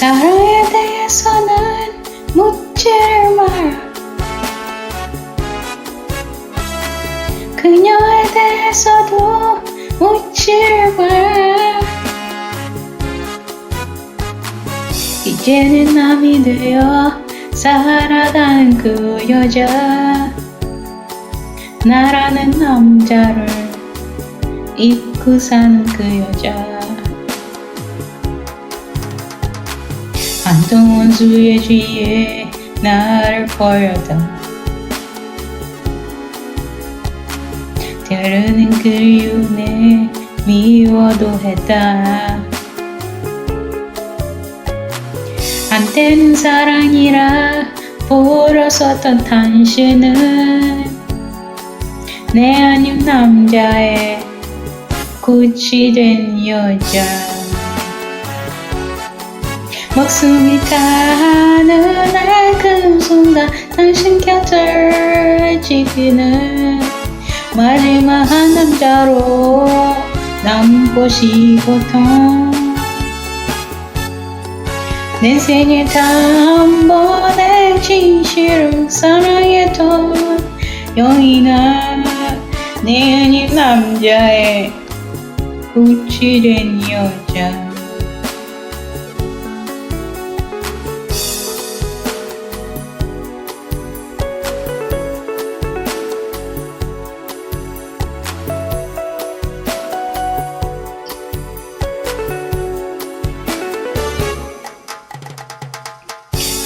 사랑에 대해서는 묻지를 마라. 그녀에 대해서도 묻지를 마라. 이제는 남이 되어 살아가는 그 여자. 나라는 남자를 잊고 사는 그 여자 한동안 수의 뒤에 나를 버려다 때로는 그리움에 미워도 했다. 한때는 사랑이라 보러섰던 당신은 내 아닌 남자의 꽃이 된 여자 목숨이 타는 날 그 순간 당신 곁을 지키는 마지막 한 남자로 남고 싶었던 내 생에 단 번의 진실을 사랑했던 영이나 내 아닌 남자의 꽃이 된 여자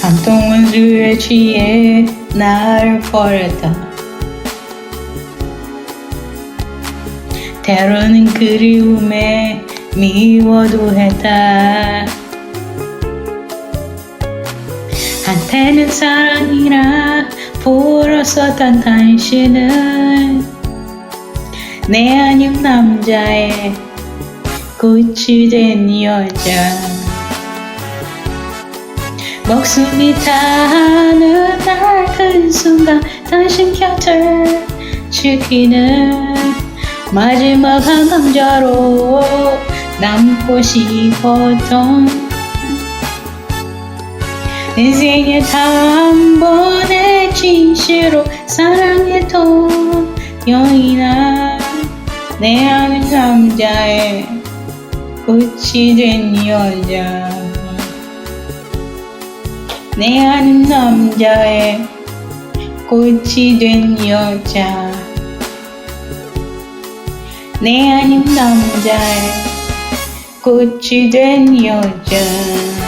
한동안 술에 취해 날 버렸다. 때로는 그리움에 미워도 했다. 한때는 사랑이라 보러섰던 당신은 내 아닌 남자의 꽃이 된 여자 목숨이 타는 날그 순간 당신 곁을 지키는 마지막 한 남자로 남고 싶었던 인생의 단 번의 진실로 사랑했던 영이나 내 아는 남자의 꽃이 된 여자 내 아는 남자의 꽃이 된 여자. 내 아는 남자의 꽃이 된 여자